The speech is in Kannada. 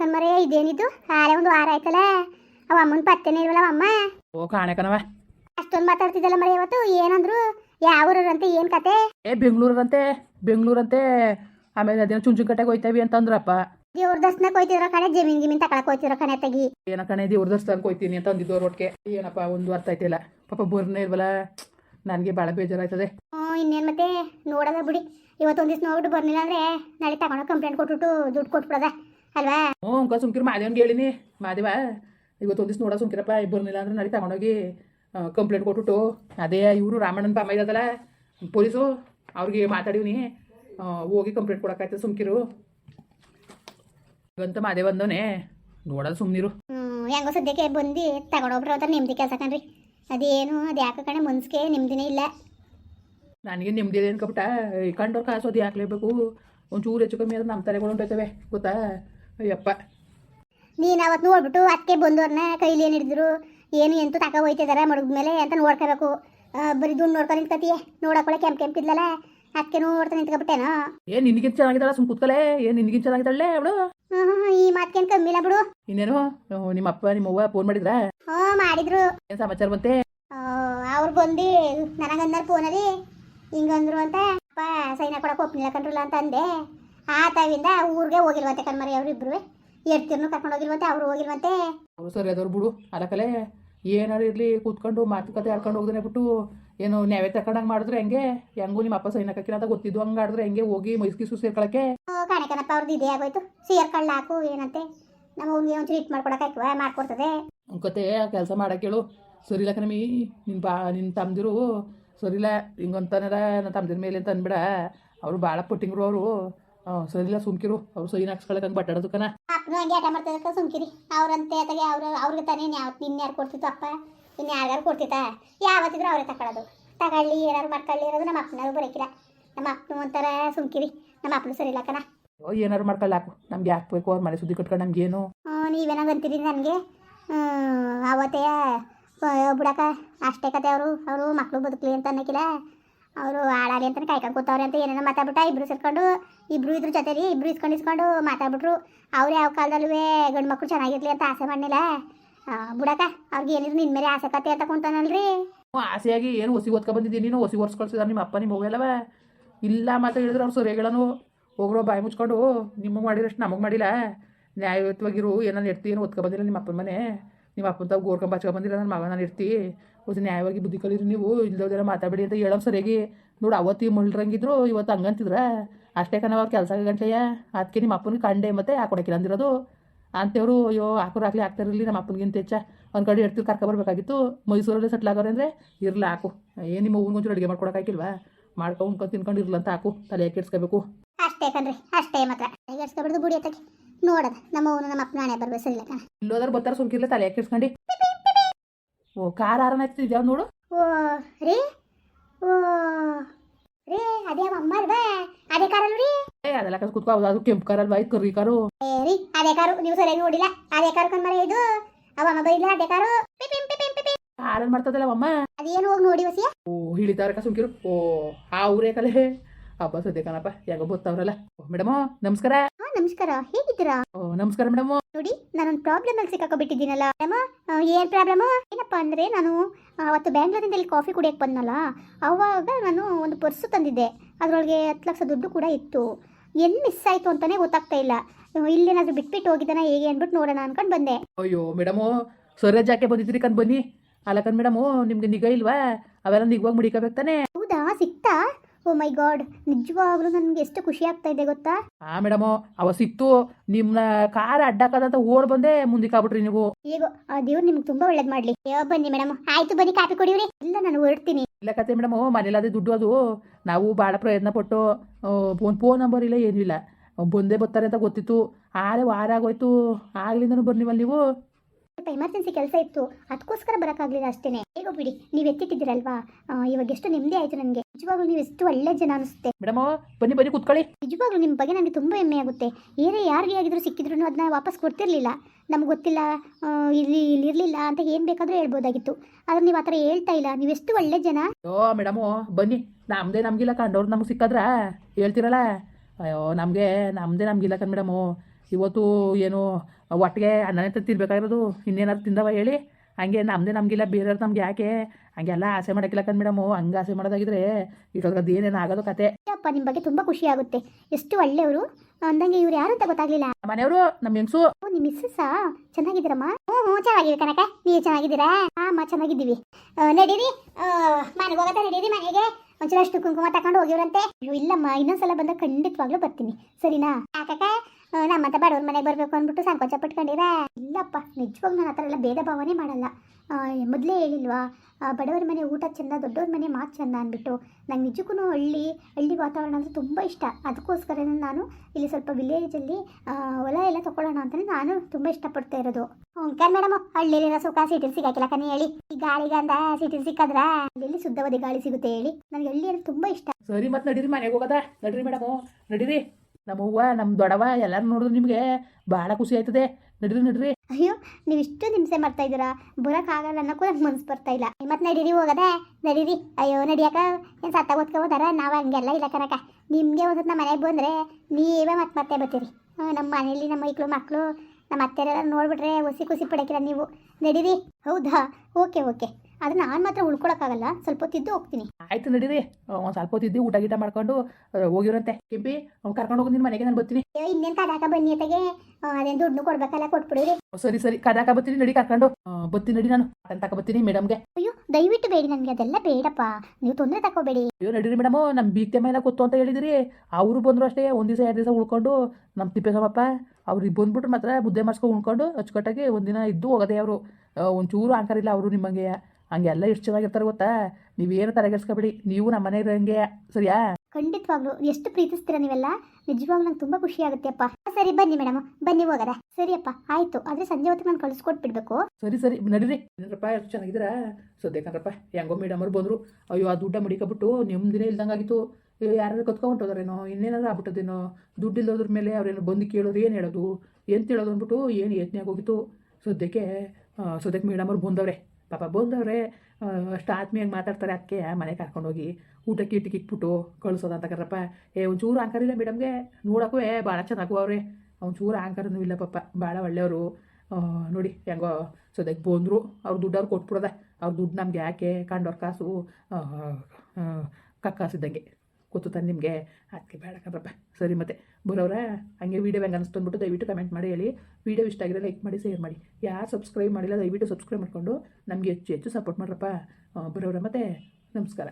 ಕಣ್ಮರೆ ಇದೇನಿದ್ದು ಆರೆ ಒಂದು ವಾರ ಆಯ್ತಲ್ಲ? ಅವ ಅಮ್ಮನ ಪತ್ತೆನೇ ಇಲ್ವಲ್ಲ ಅಮ್ಮ? ಓ ಕಾಣೆ ಕಣವ ಅಷ್ಟೊಂದು ಮಾತಾಡ್ತಿದ್ದಲ್ಲ ಮರೆ ಇವತ್ತು. ಏನಂದ್ರು? ಯಾವ ಊರಂತೆ ಏನ್ ಕತೆ? ಏ ಬೆಂಗಳೂರಂತೆ ಬೆಂಗಳೂರಂತೆ. ಆಮೇಲೆ ಅದೇನೋ ಚುಂಚುಕಟ್ಟೆಗೆ ಹೋಯ್ತೇವಿ ಅಂತಂದ್ರಪ್ಪ. ದೇವ್ರ ದರ್ಶನ ಕೊಯ್ತಿದ್ರ ಕಣೆ ಜಮೀನ್ ಗಿಮೀನ್ ತಕೊಳಕ್ ಹೋಯ್ತಿದ್ರ ಕಣೆ ತಗಿ ಏನ ಕಣೆ ದೇವ್ರ ದರ್ಶನ ಕೊಯ್ತೀನಿ ಅಂತ ಅಂದಿದ್ದು ಒಟ್ಟಿಗೆ ಏನಪ್ಪ ಒಂದು ಅರ್ಥ ಆಯ್ತಿಲ್ಲ. ಪಾಪ ಬರ್ನೇ ಇಲ್ವಲ್ಲ? ನನಗೆ ಭಾಳ ಬೇಜಾರಾಯ್ತದೆ. ಹ್ಞೂ ಇನ್ನೇನ್ ಮತ್ತೆ? ನೋಡೋದ ಬಿಡಿ. ಇವತ್ತೊಂದಿವ್ಸ ನೋಡ್ಬಿಟ್ಟು ಬರ್ಲಿಲ್ಲ ಅಂದ್ರೆ ನಾಳೆ ತಗೊಂಡು ಕಂಪ್ಲೇಂಟ್ ಕೊಟ್ಬಿಟ್ಟು ದುಡ್ಡು ಕೊಟ್ಬಿಡೋದ. ಅಲ್ವಾ? ಹ್ಞೂ ಅಂಕ ಸುಮ್ಕಿರು ಮಾದೇವನ್ಗೆ ಹೇಳಿನಿ. ಮಾದೇವ ಇವತ್ತು ಒಂದಿವ್ಸ ನೋಡೋ ಸುಮ್ಕಿರಪ್ಪ ಬರ್ನಿಲ್ಲ ಅಂದ್ರೆ ನಡಿ ತಗೊಂಡೋಗಿ ಕಂಪ್ಲೇಂಟ್ ಕೊಟ್ಬಿಟ್ಟು ಅದೇ ಇವರು ರಾಮಣ್ಣನ ಪಾಮ ಇದಲ್ಲ ಪೊಲೀಸು ಅವ್ರಿಗೆ ಮಾತಾಡಿವ್ನಿ. ಹೋಗಿ ಕಂಪ್ಲೇಂಟ್ ಕೊಡೋಕ್ಕಾಯ್ತದೆ ಸುಮ್ಕಿರು. ಇವಂತ ಮಾದೇವ ಅಂದವನೇ ನೋಡೋದು ಸುಮ್ನಿರು. ಹೆಂಗೋ ಸದ್ಯಕ್ಕೆ ಬಂದು ತಗೊಂಡೋಗ್ಬಿಟ್ರೆ ಅಂತ ನೆಮ್ಮದಿ ಕೆಲಸ ಕಣ್ರಿ. ಅದೇನು ಅದು ಯಾಕೆ ಕಣೆ ಮನ್ಸಿಗೆ ನೆಮ್ಮದಿನೇ ಇಲ್ಲ. ನನಗೆ ನೆಮ್ಮದಿ ಇದೆ ಅನ್ಕೊಬಿಟ್ಟ ಕಂಡವ್ರು ಕಾಸು ಅದು ಹಾಕ್ಲೇಬೇಕು ಒಂಚೂರು ಹೆಚ್ಚು ಕಮ್ಮಿ ಆದ್ರೆ ನಮ್ಮ ತಲೆಗಳು ಹೊಂಟೋಯ್ತವೆ ಗೊತ್ತಾ? ಅಯ್ಯಪ್ಪ. ನೀನು ಅವತ್ತು ನೋಡ್ಬಿಟ್ಟು ಅದಕ್ಕೆ ಬಂದವ್ರನ್ನ ಕೈಲಿ ಏನು ಹಿಡಿದ್ರು? ಏನು ಎಂತೂ ತಕ ಹೋಯ್ತಿದಾರೆ? ಮಡಗದ ಮೇಲೆ ಅಂತ ನೋಡ್ಕೋಬೇಕು. ಬರೀ ದುಡ್ಡು ನೋಡ್ಕೊಂಡು ನಿಂತ್ಕತಿಯೇ ನೋಡಕ್ಕೊಳೆ ಕೆಂಪ್ ಕೆಂಪಿದ್ಲಲ್ಲ ಅದಕ್ಕೆ ನೋಡ್ತಾ ನಿಂತ್ಕೊಬಿಟ್ಟೇನೋ? ಏನ್ ನಿನ್ಗಿಂತ ಚೆನ್ನಾಗಿದ್ದಾಳ? ಸುಮ್ ಕೂತ್ಕಲೆ. ಏನ್ ನಿನ್ಗಿಂತ ಚೆನ್ನಾಗಿದ್ದಾಳೆ ಅವಳು? ಈ ಮಾತ್ಕೇನ್ ಕಮ್ಮಿ ಇಲ್ಲ ಬಿಡು. ಇನ್ನೇನು? ಹ್ಮ್, ನಿಮ್ಮ ಅಪ್ಪ ನಿಮ್ಮ ಅವ್ವ ಫೋನ್ ಮಾಡಿದ್ರ? ಹ್ಞೂ ಮಾಡಿದ್ರು. ಏನು ಸಮಾಚಾರ ಬಂತೆ ಅವ್ರು ಬಂದು. ಫೋನ್ ಫೋನಲ್ಲಿ ಹಿಂಗಂದ್ರು ಅಂತ. ಅಪ್ಪ ಸೈನ್ ಕೊಡಕ್ಕೆ ಒಪ್ಪಿಲ್ಲ ಕಂಡ್ರಲ್ಲ ಅಂತ ಅಂದೆ. ಆ ತಾವಿಂದ ಊರಿಗೆ ಹೋಗಿಲ್ವಂತೆ ಕಣ್ಮರಿ ಅವರಿಬ್ಬರು ಎರ್ತಿರ್ನು ಕರ್ಕೊಂಡು ಹೋಗಿಲ್ವಂತೆ ಅವ್ರು ಹೋಗಿಲ್ವಂತೆ ಅವರು ಸರಿ ಅದವ್ರು ಬಿಡು ಅಲಕಲೆ ಏನಾರು ಇರಲಿ ಕೂತ್ಕೊಂಡು ಮಾತುಕತೆ ಆಡ್ಕೊಂಡು ಹೋಗ್ದೇ ಬಿಟ್ಟು ಏನು ನ್ಯಾಯ ತಕೊಂಡಂಗೆ ಮಾಡಿದ್ರೆ ಹೆಂಗೆ? ಹೆಂಗೂ ನಿಮ್ಮ ಅಪ್ಪ ಸೈನ್ ಹಾಕಿಲ್ಲ ಅಂತ ಗೊತ್ತಿದ್ದು ಹಂಗೆ ಆಡಿದ್ರೆ ಹೆಂಗೆ ಹೋಗಿ ಮೈಸ್ಕಿಸು ಸೇರ್ಕೊಳಕ್ಕೆ? ಕಾಣಕನಪ್ಪ ಅವ್ರದ್ದು ಇದೇ ಆಗೋಯ್ತು. ಸೇರ್ಕೊಳ್ಳ ಹಾಕು ಏನಂತೆ. ನಮ್ಮ ಅವ್ನಿಗೆ ಒಂದು ಟ್ರೀಟ್ ಮಾಡ್ಕೊಡಕ್ಕೆ ಮಾಡ್ಕೊಡ್ತದೆ. ಕತೆ ಕೆಲಸ ಮಾಡಕ್ಕೇಳು ಸರಿಲ್ಲ ಕಣಮಿ ನಿನ್ನ ಬಾ ನಿನ್ನ ತಮ್ದಿರು. ಸರಿಲ್ಲ ಹಿಂಗಂತಾನಾರ ನನ್ನ ತಮ್ದಿರ ಮೇಲೆ ಅಂತ ಅಂದ್ಬಿಡ. ಅವರು ಭಾಳ ಪುಟ್ಟಿಂಗ್ರು ಅವರು. ಸರಿಲ್ಲ ಸುಮ್ಕಿರು. ಅವ್ರು ಸೈನ್ ಹಾಕ್ಸ್ಕೊಳಕ್ ಹಂಗೆ ಬಟ್ಟಾಡೋದು ಕಣ ಅಪ್ಪನು ಹಂಗೆ ಆಟ ಮಾಡ್ತಿದ್ದಕ್ಕೆ ಸುಮ್ಕಿರಿ. ಅವ್ರಂತೆ ಅತಗೆ ಅವ್ರು ಅವ್ರಿಗೆ ತಾನೇ ಯಾವ ನಿನ್ನ ಯಾರು ಕೊಡ್ತಿತ್ತು ಅಪ್ಪ? ಇನ್ನು ಯಾರ್ಯಾರು ಕೊಡ್ತಿತ್ತ? ಯಾವತ್ತಿದ್ರು ಅವರೇ ತಗೊಳ್ಳೋದು ತಗೊಳ್ಳಿ ಏನಾರು ಮಾಡ್ಕೊಳ್ಳಿ ಇರೋದು ನಮ್ಮ ಅಪ್ಪನಾರು ಬರೋಕಿಲ್ಲ. ನಮ್ಮ ಅಪ್ಪನು ಒಂಥರ ಸುಮ್ಕಿರಿ. ನಮ್ಮ ಅಪ್ಪನು ಸರಿ ಇಲ್ಲ ಕಣ. ಓ ಏನಾರು ಮಾಡ್ಕೊಳ್ಳಿ ಹಾಕು. ನಮ್ಗೆ ಯಾಕೆ ಬೇಕು ಅವ್ರ ಮನೆ ಸುದ್ದಿ ಕಟ್ಕೊಂಡು ನಮ್ಗೇನು ಏನು? ನೀವೇನಾಗ ಅಂತೀರಿ ನನಗೆ? ಅವತ್ತೇ ಬಿಡಕ ಅಷ್ಟೇ ಕತೆ ಅವರು. ಅವರು ಮಕ್ಕಳು ಬದುಕಲಿ ಅಂತ ಅನ್ನಕ್ಕಿಲ್ಲ ಅವರು ಆಡಾಲಿ ಅಂತ ಕಾಯ್ಕೊಂಡು ಕೂತವ್ರೆ ಅಂತ ಏನೇನೋ ಮಾತಾಡ್ಬಿಟ್ಟ ಇಬ್ರು ಸೇರ್ಕೊಂಡು, ಇಬ್ರು ಇದ್ರ ರೀ ಇಬ್ರು ಇಸ್ಕೊಂಡು ಇಸ್ಕೊಂಡು ಮಾತಾಡ್ಬಿಟ್ರು. ಅವ್ರು ಯಾವ ಕಾಲದಲ್ಲೂ ಗಂಡು ಮಕ್ಕಳು ಚೆನ್ನಾಗಿರ್ಲಿ ಅಂತ ಆಸೆ ಮಾಡಲಿಲ್ಲ ಬುಡಕ ಅವ್ರಿಗೆ ಏನಿದ್ರು ನಿನ್ನ ಮೇಲೆ ಆಸೆ ಕತೆ ಅಂತ ಕುಂತಾನಲ್ರಿ? ಆಸೆಯಾಗಿ ಏನು ಹೊಸಿ ಓದ್ಕೊ ಬಂದಿದ್ದೀನಿ ನೀನು? ಹೊಸಿ ಓರ್ಸ್ಕೊಳ್ಸಿದಾರೆ ನಿಮ್ಮ ಅಪ್ಪ, ನಿಮ್ಮ ಹೋಗಲ್ಲವ ಇಲ್ಲ ಮಾತ್ರ ಹೇಳಿದ್ರೆ ಅವ್ರು ಸರಿ ಹೇಳನು ಹೋಗ್ರೋ ಬಾಯಿ ಮುಚ್ಕೊಂಡು, ನಿಮಗೆ ಮಾಡಿರಷ್ಟು ನಮಗೆ ಮಾಡಿಲ್ಲ. ನ್ಯಾಯಯುತವಾಗಿರು ಏನೋ ಇರ್ತಿ, ಏನು ಓದ್ಕೊ ಬಂದಿಲ್ಲ ನಿಮ್ಮ ಅಪ್ಪನ ಮನೆ. ನಿಮ್ಮ ಅಪ್ಪನ ತಾವು ಗೋರ್ಕೊಂಡ್ ಬಾಚ್ಕೊ ಬಂದಿಲ್ಲ, ನನ್ನ ನಾನು ಇರ್ತಿ. ಒಂದು ನ್ಯಾಯವಾಗಿ ಬುದ್ಧಿ ಕಲೀರಿ ನೀವು ಇಲ್ದೋದೆಲ್ಲ ಮಾತಾಡಬೇಡಿ ಅಂತ ಹೇಳೋ ಸರಿಯಾಗಿ. ನೋಡಿ ಅವತ್ತಿ ಮುಳ್ರಂಗಿದ್ರು ಇವತ್ತು ಹಂಗಂತಿದ್ರ. ಅಷ್ಟೇ ಕಣ ಅವ್ರು ಕೆಲಸ ಗಂಟೆಯ ಅದಕ್ಕೆ ನಿಮ್ಮ ಅಪ್ಪನಿಗೆ ಕಂಡೆ ಮತ್ತೆ ಹಾಕೊಡಕ್ಕಿಲ್ಲ ಅಂದಿರೋದು ಅಂತೇವರು ಅಯ್ಯೋ ಹಾಕೋರು ಹಾಕ್ಲಿ ಹಾಕ್ತಾರಿರಲಿ ನಮ್ಮ ಅಪ್ಪನಿಗಿಂತ ಹೆಚ್ಚ. ಒಂದು ಕಡೆ ಕರ್ಕೊ ಬರ್ಬೇಕಾಗಿತ್ತು. ಮೈಸೂರಲ್ಲೇ ಸೆಟ್ಲ್ ಆಗೋರೆ ಅಂದರೆ ಇರಲ್ಲ ಹಾಕು. ಏನು ನಿಮ್ಮ ಹೂವಿನ ಒಂಚೂರು ಅಡುಗೆ ಮಾಡ್ಕೊಡಕ್ಕಾಗಿಲ್ವಾ ಮಾಡ್ಕೊಂಡು ಉಣ್ಕೊಂಡು ತಿನ್ಕೊಂಡು ಇರ್ಲ ಅಂತ ಹಾಕು. ತಲೆ ಕೆಡ್ಸ್ಕೋಬೇಕು. ಅಷ್ಟೇ ಕಣ್ರಿ ಅಷ್ಟೇ ಮಾತ್ರ. ಎಡ್ಸ್ಕೊಬಿಡ್ದು ಬುಡಿ ಅತ್ತಕ್ಕೆ. ನೋಡದ ನಮ್ಮ ಅವನು ನಮ್ಮ ಅಪ್ಪನ ಹಣೆ ಬರ್ಬೇಕು ಸರಿ ಇಲ್ಲ ಇಲ್ಲೋದಾರು ಬರ್ತಾರೆ ಸುಮ್ಕಿರ್ಲೆ ತಲೆ ಕೆಡ್ಸ್ಕೊಂಡು. ಓ ಕಾರ್ ಆರನ ಆಯ್ತಿದ್ಯಾವ ನೋಡು? ಓ ರೀ? ಓ ರೀ ಅದೇ ಅಮ್ಮ ಬಾ ಅದೇ ಕಾರಲ್ಲ ರೀ? ಏ ಅದೆಲ್ಲ ಕಸ್ ಕುತ್ಕೋ ಅದು ಕೆಂಪು ಕಾರ್ ಅಲ್ವಾ ಇದು ಕರ್ರಿ ಕಾರು? ಏ ರೀ ಅದೇ ಕಾರು ನೀವು ಸರಿಯಾಗಿ ನೋಡಿಲ್ಲ. ಅದೇ ಕಾರು ಕಣ್ಮರ ಇದು. ಅವ ಅಮ್ಮ ಬೈಲ್ಲ ಅದೇ ಕಾರು. ಪಿಪಿಂ ಪಿಪಿಂ ಪಿಪಿಂ ಕಾರಲ್ಲಿ ಮಾಡ್ತದಲ್ಲ ಅಮ್ಮ? ಅದೇನು ಹೋಗಿ ನೋಡಿ ವಸಿಯ? ಓ ಹಿಡಿತಾರ ಸುಮ್ಕಿರು ಓ ಆ ಊರೇ ಕಲೆ. ಹಬ್ಬ ಸದ್ಯ ಕಣಪ್ಪ ಯಾಕೋ ಗೊತ್ತವ್ರಲ್ಲ. ಮೇಡಮ್ ನಮಸ್ಕಾರ. ಹಾ ನಮಸ್ಕಾರ. ಹೇಗಿದ್ದೀರಾ? ಓ ನಮಸ್ಕಾರ ಮೇಡಮ್. ನೋಡಿ ನಾನೊಂದು ಪ್ರಾಬ್ಲಮ್ ಅಲ್ಲಿ ಸಿಕ್ಕಾಕೊಬಿಟ್ಟಿದ್ದೀನಲ್ಲ. ಮೇಡಮ್ ಏನ್ ಪ್ರಾಬ್ಲಮ್ ಏನಪ್ಪ ಅಂದ್ರೆ ನಾನು ಅವತ್ತು ಬ್ಯಾಂಗ್ಳೂರಿಂದ ಇಲ್ಲಿ ಕಾಫಿ ಕುಡಿಯಕ್ಕೆ ಬಂದನಲ್ಲ. ಅವಾಗ ನಾನು ಒಂದು ಪರ್ಸು ತಂದಿದ್ದೆ. ಅದರೊಳಗೆ ಹತ್ತು ಲಕ್ಷ ದುಡ್ಡು ಕೂಡ ಇತ್ತು. ಎನ್ ಮಿಸ್ ಆಯ್ತು ಅಂತಾನೆ ಗೊತ್ತಾಗ್ತಾ ಇಲ್ಲ. ಇಲ್ಲೇನಾದ್ರೂ ಬಿಟ್ಬಿಟ್ಟು ಹೋಗಿದ್ದಾನ ಹೇಗೆ ಅಂದ್ಬಿಟ್ಟು ನೋಡೋಣ ಅನ್ಕೊಂಡು ಬಂದೆ. ಅಯ್ಯೋ ಮೇಡಮ್ ಸರಿಯಾದ ಜಾಕೆ ಬಂದಿದ್ರಿ ಕಂದ್ ಬನ್ನಿ. ಅಲ್ಲಕನ್ ಮೇಡಮ್ ನಿಮ್ಗೆ ನಿಗ ಇಲ್ವಾ? ಅವೆಲ್ಲ ನಿಗವಾಗಿ ಮುಡಿಕೋಬೇಕು ತಾನೆ. ಹೌದಾ? ಸಿಕ್ತಾ ಓ ಮೈ ಗಾಡ್ ನಿಜವಾಗ್ಲೂ ನನಗೆ ಎಷ್ಟು ಖುಷಿ ಆಗ್ತಾ ಇದೆ ಗೊತ್ತಾ? ಆ ಮೇಡಮ್ ಅವ ಸಿಕ್ತು ನಿಮ್ನ ಕಾರ್ ಅಡ್ಡಾಕದಂತ ಓಡ್ ಬಂದೆ ಮುಂದಿಕ್ ಆಗ್ಬಿಟ್ರಿ ನೀವು. ಈಗ ಆ ದೇವ್ರು ನಿಮ್ಗೆ ತುಂಬಾ ಒಳ್ಳೇದ್ ಮಾಡ್ಲಿ. ಅಯ್ಯೋ ಬನ್ನಿ ಮೇಡಮ್. ಆಯ್ತು ಬನ್ನಿ ಕಾಫಿ ಕುಡಿಯುವ್ರಿ ಇಲ್ಲ ನಾನು ಹೊರಡ್ತೀನಿ. ಇಲ್ಲ ಕತೆ ಮೇಡಮ್ ಮನೇಲಾದ್ರೆ ದುಡ್ಡು ಅದು. ನಾವು ಭಾಳ ಪ್ರಯತ್ನ ಪಟ್ಟು ಫೋನ್ ಫೋನ್ ನಂಬರ್ ಇಲ್ಲ ಏನೂ ಇಲ್ಲ. ಬಂದೇ ಬರ್ತಾರೆ ಅಂತ ಗೊತ್ತಿತ್ತು. ಆರೆ ವಾರ ಆಗೋಯ್ತು. ಆಗ್ಲಿಂದನೂ ಬರ್ನಿವಲ್ಲ ನೀವು. ಸ್ವಲ್ಪ ಎಮರ್ಜೆನ್ಸಿ ಕೆಲಸ ಇತ್ತು. ಅದಕ್ಕೋಸ್ಕರ ಬರೋಕ್ಕಾಗಲಿಲ್ಲ ಅಷ್ಟೇನೆ. ಹೇಗೋ ಬಿಡಿ ನೀವು ಎತ್ತಿಟ್ಟಿದ್ದೀರಲ್ವಾ? ಆ, ಇವಾಗ ಎಷ್ಟು ನೆಮ್ಮದಿ ಆಯ್ತು ನನಗೆ. ನಿಜವಾಗ್ಲೂ ನೀವು ಎಷ್ಟು ಒಳ್ಳೆ ಜನ ಅನಿಸುತ್ತೆ. ಮೇಡಮು ಬನ್ನಿ ಬನ್ನಿ ಕೂತ್ಕೊಳ್ಳಿ. ನಿಜವಾಗ್ಲೂ ನಿಮ್ಮ ಬಗ್ಗೆ ನನಗೆ ತುಂಬ ಹೆಮ್ಮೆ ಆಗುತ್ತೆ. ಏನೇ ಯಾರಿಗೆ ಆಗಿದ್ರು ಸಿಕ್ಕಿದ್ರು ಅದನ್ನ ವಾಪಸ್ ಕೊಡ್ತಿರ್ಲಿಲ್ಲ. ನಮ್ಗೆ ಗೊತ್ತಿಲ್ಲ ಇಲ್ಲಿ ಇಲ್ಲಿ ಇರಲಿಲ್ಲ ಅಂತ ಏನ್ ಬೇಕಾದರೂ ಹೇಳ್ಬೋದಾಗಿತ್ತು. ಆದ್ರೆ ನೀವು ಆತರ ಥರ ಹೇಳ್ತಾ ಇಲ್ಲ. ನೀವು ಎಷ್ಟು ಒಳ್ಳೆ ಜನ? ಓ ಮೇಡಮು ಬನ್ನಿ. ನಮ್ದೇ ನಮಗಿಲ್ಲ ಕಂಡವ್ರು ನಮ್ಗೆ ಸಿಕ್ಕದ್ರ? ಹೇಳ್ತಿರಲ್ಲ? ಅಯ್ಯೋ ನಮಗೆ ನಮ್ದೇ ನಮಗಿಲ್ಲ ಕಣ್ ಮೇಡಮು. ಇವತ್ತು ಏನು ಒಟ್ಟಿಗೆ ಅನ್ನನೇ ತಿನ್ಬೇಕಾಗಿರೋದು ಇನ್ನೇನಾದ್ರು ತಿಂದವ ಹೇಳಿ. ಹಂಗೆ ನಮ್ಮದೇ ನಮಗಿಲ್ಲ ಬೇರೆಯವ್ರು ನಮ್ಗೆ ಯಾಕೆ? ಹಂಗೆಲ್ಲ ಆಸೆ ಮಾಡೋಕ್ಕಿಲ್ಲ ಕಣ್ ಮೇಡಮು ಹಂಗೆ ಆಸೆ ಮಾಡೋದಾಗಿದ್ರೆ ಇಷ್ಟೊತ್ತಿಗೆ ಏನೇನು ಆಗೋದು ಕತೆ. ಅಪ್ಪ ನಿಮ್ಮ ಬಗ್ಗೆ ತುಂಬ ಖುಷಿ ಆಗುತ್ತೆ. ಎಷ್ಟು ಒಳ್ಳೆಯವರು. ಅಂದಂಗೆ ಇವ್ರು ಯಾರು ಅಂತ ಗೊತ್ತಾಗ್ಲಿಲ್ಲ. ಮನೆಯವರು ನಮ್ಮ ಹೆಂಗ್ಸು? ನಿಮ್ಮ ಮಿಸ್ಸಸ್ ಚೆನ್ನಾಗಿದ್ದೀರಮ್ಮ? ಹ್ಞೂ ಹ್ಞೂ ಚೆನ್ನಾಗಿದೆ ಕನಕ ನೀವು ಚೆನ್ನಾಗಿದ್ದೀರಾ? ಅಮ್ಮ ಚೆನ್ನಾಗಿದ್ದೀವಿ. ನಡೀರಿ. ಮನೆಗೆ ಹೋಗತ್ತೆ ನಡೀರಿ ಮನೆಗೆ. ಒಂಚೂರು ಅಷ್ಟು ಕುಂಕುಮ ತಗೊಂಡು ಹೋಗಿವ್ರಂತೆ. ಅಯ್ಯೋ ಇಲ್ಲಮ್ಮ ಇನ್ನೊಂದ್ಸಲ ಬಂದ ಖಂಡಿತವಾಗ್ಲೂ ಬರ್ತೀನಿ. ಸರಿನಾ? ಯಾಕಕ್ಕ? ನಮ್ಮಂತ ಬಡವ್ರ ಮನೆಗೆ ಬರಬೇಕು ಅಂದ್ಬಿಟ್ಟು ಸಂಕೋಚ ಪಟ್ಕೊಂಡಿರಾ ಇಲ್ಲಪ್ಪ ನಿಜವಾಗ್ ನಾನು ಆ ಥರ ಎಲ್ಲ ಭೇದ ಭಾವನೆ ಮಾಡಲ್ಲ. ಮೊದಲೇ ಹೇಳಿಲ್ವಾ ಬಡವರ ಮನೆ ಊಟ ಚಂದ, ದೊಡ್ಡವ್ರ ಮನೆ ಮಾತು ಚೆಂದ ಅಂದ್ಬಿಟ್ಟು. ನಂಗೆ ನಿಜಕ್ಕೂ ಹಳ್ಳಿ ಹಳ್ಳಿ ವಾತಾವರಣ ಅಂದರೆ ತುಂಬ ಇಷ್ಟ. ಅದಕ್ಕೋಸ್ಕರ ನಾನು ಇಲ್ಲಿ ಸ್ವಲ್ಪ ವಿಲೇಜಲ್ಲಿ ಹೊಲ ಎಲ್ಲ ತೊಗೊಳ್ಳೋಣ ಅಂತಲೇ ನಾನು ತುಂಬ ಇಷ್ಟಪಡ್ತಾ ಇರೋದು. ಹ್ಞೂ ಮೇಡಮ್ ಹಳ್ಳಿಲಿರೋ ಸುಖ ಸಿಟಿಲಿ ಸಿಗಾಕಿಲ್ಲ ಕಣಿ, ಹೇಳಿ. ಈ ಗಾಳಿಗಂದ ಸಿಟಿಲಿ ಸಿಕ್ಕಾದ್ರ? ಅಲ್ಲಿ ಶುದ್ಧವಾದ ಗಾಳಿ ಸಿಗುತ್ತೆ, ಹೇಳಿ. ನನಗೆ ಹಳ್ಳಿ ಅಂದ್ರೆ ತುಂಬ ಇಷ್ಟ. ಸರಿ ಮತ್ತೆ ನಡೀರಿ ಮನೆಗೆ ಹೋಗೋದ. ನಡೀರಿ ಮೇಡಮ್, ನಡೀರಿ. ನಮ್ಮ ಅವ್ವ ನಮ್ಮ ದೊಡವ, ಎಲ್ಲರೂ ನೋಡಿದ್ರು ನಿಮಗೆ ಭಾಳ ಖುಷಿ ಆಯ್ತದೆ. ನಡ್ರಿ ನಡ್ರಿ. ಅಯ್ಯೋ, ನೀವು ಇಷ್ಟು ಹಿಂಸೆ ಮಾಡ್ತಾ ಇದ್ದೀರಾ? ಆಗಲ್ಲ ಅನ್ನೋಕ್ಕೂ ನಂಗೆ ಮನ್ಸು ಬರ್ತಾ ಇಲ್ಲ. ಮತ್ತೆ ನಡೀರಿ ಹೋಗದೆ? ನಡೀರಿ. ಅಯ್ಯೋ, ನಡಿಯಕ ಏನು ಸತ್ತ ಓದ್ಕೋಬೋದಾರ ನಾವು ಹಂಗೆಲ್ಲ ಇಲ್ಲ ಕನಕ ನಿಮಗೆ ಒಂದು ನಮ್ಮ ಮನೆಗೆ ಬಂದರೆ ನೀವೇ ಮತ್ತೆ ಮತ್ತೆ ಬರ್ತೀರಿ. ನಮ್ಮ ಮನೇಲಿ ನಮ್ಮ ಮೈಕ್ಳು ಮಕ್ಕಳು ನಮ್ಮ ಅತ್ತೆರೆಲ್ಲ ನೋಡ್ಬಿಟ್ರೆ ಹುಸಿ ಖುಷಿ ಪಡಕಿರ ನೀವು. ನಡೀರಿ. ಹೌದಾ? Okay okay. ಅದು ನಾನು ಮಾತ್ರ ಉಳ್ಕೊಳಕ್ಕಾಗಲ್ಲ ಸ್ವಲ್ಪ ಹೊತ್ತಿದ್ದು ಹೋಗ್ತೀನಿ. ಆಯ್ತು ನಡೀರಿ. ಒಂದ್ ಸ್ವಲ್ಪ ಹೊತ್ತಿದ್ದು ಊಟ ಗೀಟ ಮಾಡ್ಕೊಂಡು ಹೋಗಿರಂತೆ ಕೆಂಪಿ ಕರ್ಕೊಂಡು ಹೋಗಿ ನಿನ್ನ ಮನೆಗೆ ನಾನು ಬರ್ತೀನಿ. ಇನ್ನೇನ್ ಇನ್ನೇನು ಕದಾಕ ಬನ್ನಿ ಅತ್ತಗೆ? ಅದೇನ್ ದುಡ್ಡು ಕೊಡ್ಬೇಕಲ್ಲ ಕೊಟ್ಬಿಡ್ರಿ. ಸರಿ ಸರಿ. ಕದಾಕ ಬರ್ತೀನಿ ನಡಿ ಕರ್ಕೊಂಡು. ಬರ್ತೀನಿ ನಡಿ ನಾನು. ಅದನ್ನ ತಕ ಬರ್ತೀನಿ ಮೇಡಮ್ಗೆ. ಅಯ್ಯೋ ದಯವಿಟ್ಟು ಬೇಡಿ ನನಗೆ ಅದೆಲ್ಲ ಬೇಡಪ್ಪ. ನೀವು ತೊಂದರೆ ತಕೋಬೇಡಿ. ಅಯ್ಯೋ ನಡೀರಿ ಮೇಡಮ್. ನಮ್ಮ ಬೀಕ್ತೆ ಮೇಲೆ ಕೂತು ಅಂತ ಹೇಳಿದಿರಿ. ಅವರು ಬಂದ್ರು ಅಷ್ಟೇ ಒಂದು ದಿವಸ ಎರಡು ದಿವಸ ಉಳ್ಕೊಂಡು ನಮ್ಮ ತಿಪ್ಪೇಸಮ್ಮಪ್ಪ ಅವ್ರಿಗೆ ಬಂದ್ಬಿಟ್ರೆ ಮಾತ್ರ ಮುದ್ದೆ ಮಾಡಿಸ್ಕೊಂಡು ಉಳ್ಕೊಂಡು ಅಚ್ಚುಕಟ್ಟಾಗಿ ಒಂದಿನ ಇದ್ದು ಹೋಗದೆ ಅವರು. ಒಂಚೂರು ಆಂಕರಿಲ್ಲ ಅವರು ನಿಮ್ಮಂಗೆ. ಹಂಗೆಲ್ಲ ಎಷ್ಟು ಚೆನ್ನಾಗಿರ್ತಾರೆ ಗೊತ್ತಾ? ನೀವೇನು ತಲೆಗೆಡ್ಸ್ಕೊಬೇಡಿ ನೀವು ನಮ್ಮ ಮನೆ ಇರೋಂಗೆ ಸರಿಯಾ? ಖಂಡಿತವಾಗ್ಲು ಎಷ್ಟು ಪ್ರೀತಿಸ್ತೀರಾ ನೀವೆಲ್ಲ? ನಿಜವಾಗ್ಲೂ ನಂಗೆ ತುಂಬ ಖುಷಿ ಆಗುತ್ತೆ ಅಪ್ಪ. ಸರಿ ಬನ್ನಿ ಮೇಡಮ್. ಬನ್ನಿ ಹೋಗದ. ಸರಿಯಪ್ಪ ಆಯ್ತು. ಆದ್ರೆ ಸಂಜೆ ಹೊತ್ತಿಗೆ ನಾನು ಕಳಿಸ್ಕೊಟ್ಬಿಡ್ಬೇಕು. ಸರಿ ಸರಿ ನಡೀರಿ. ಏನರಪ್ಪ ಎಷ್ಟು ಚೆನ್ನಾಗಿದ್ದೀರಾ? ಸದ್ಯಕ್ಕಂದ್ರಪ್ಪ ಹೆಂಗೋ ಮೇಡಮ್ ಅವ್ರು ಬಂದರು. ಅಯ್ಯೋ ಆ ದುಡ್ಡ ಮಡಿಕೊಬಿಟ್ಟು ನೆಮ್ಮದಿನೇ ಇಲ್ದಂಗಾಗಿತ್ತು. ಯಾರು ಕತ್ಕೊಂಡ್ಬಿಟ್ಟೋದಾರೇನೋ ಇನ್ನೇನಾದ್ರು ಆಗ್ಬಿಟ್ಟದೇನೋ ದುಡ್ಡು ಇಲ್ಲೋದ್ರ ಮೇಲೆ ಅವ್ರೇನು ಬಂದು ಕೇಳೋರು ಏನು ಹೇಳೋದು ಎಂತ ಹೇಳೋದು ಅಂದ್ಬಿಟ್ಟು ಏನು ಯೋಚನೆ ಆಗೋಗಿತ್ತು ಸದ್ಯಕ್ಕೆ ಸದ್ಯಕ್ಕೆ ಮೇಡಮ್ ಅವ್ರು ಬಂದವ್ರೆ. ಪಾಪ ಬಂದವ್ರೆ ಅಷ್ಟು ಆತ್ಮೀಯಾಗಿ ಮಾತಾಡ್ತಾರೆ ಅದಕ್ಕೆ ಮನೆಗೆ ಕರ್ಕೊಂಡೋಗಿ ಊಟಕ್ಕೆ ಇಟ್ಟಿಗೆ ಇಟ್ಬಿಟ್ಟು ಕಳಿಸೋದು ಅಂತ ಕರಪ್ಪ ಏ, ಒಂಚೂರು ಆಂಕರಿಲ್ಲ ಮೇಡಮ್ಗೆ, ನೋಡೋಕ್ಕೂ, ಏ ಭಾಳ ಚೆನ್ನಾಗು ಅವ್ರೆ. ಒಂಚೂರು ಆಂಕರನೂ ಇಲ್ಲ ಪಾಪ ಭಾಳ ಒಳ್ಳೆಯವರು. ನೋಡಿ, ಹೆಂಗೋ ಸದ್ಯಕ್ಕೆ ಬಂದರು. ಅವ್ರು ದುಡ್ಡು ಅವ್ರು ಕೊಟ್ಬಿಡೋದ. ಅವ್ರ ದುಡ್ಡು ನಮ್ಗೆ ಯಾಕೆ ಕಂಡವ್ರ ಕಾಸು ಕಕ್ಕಾಸಿದ್ದಂಗೆ. ಗೊತ್ತು ತಾನೆ ನಿಮಗೆ ಅದಕ್ಕೆ ಬೇಡ ಕಣ್ರಪ್ಪ ಸರಿ ಮತ್ತೆ. ಬರೋರ ಹಂಗೆ ವೀಡಿಯೋ ಹೆಂಗೆ ಅನಿಸ್ತು ಅಂದ್ಬಿಟ್ಟು ದಯವಿಟ್ಟು ಕಮೆಂಟ್ ಮಾಡಿ, ಹೇಳಿ. ವೀಡಿಯೋ ಇಷ್ಟ ಆಗಿರೋ ಲೈಕ್ ಮಾಡಿ ಶೇರ್ ಮಾಡಿ. ಯಾರು ಸಬ್ಸ್ಕ್ರೈಬ್ ಮಾಡಿಲ್ಲ, ದಯವಿಟ್ಟು ಸಬ್ಸ್ಕ್ರೈಬ್ ಮಾಡಿಕೊಂಡು ನಮಗೆ ಹೆಚ್ಚು ಹೆಚ್ಚು ಸಪೋರ್ಟ್ ಮಾಡ್ರಪ್ಪ. ಬರೋರ ಮತ್ತೆ, ನಮಸ್ಕಾರ.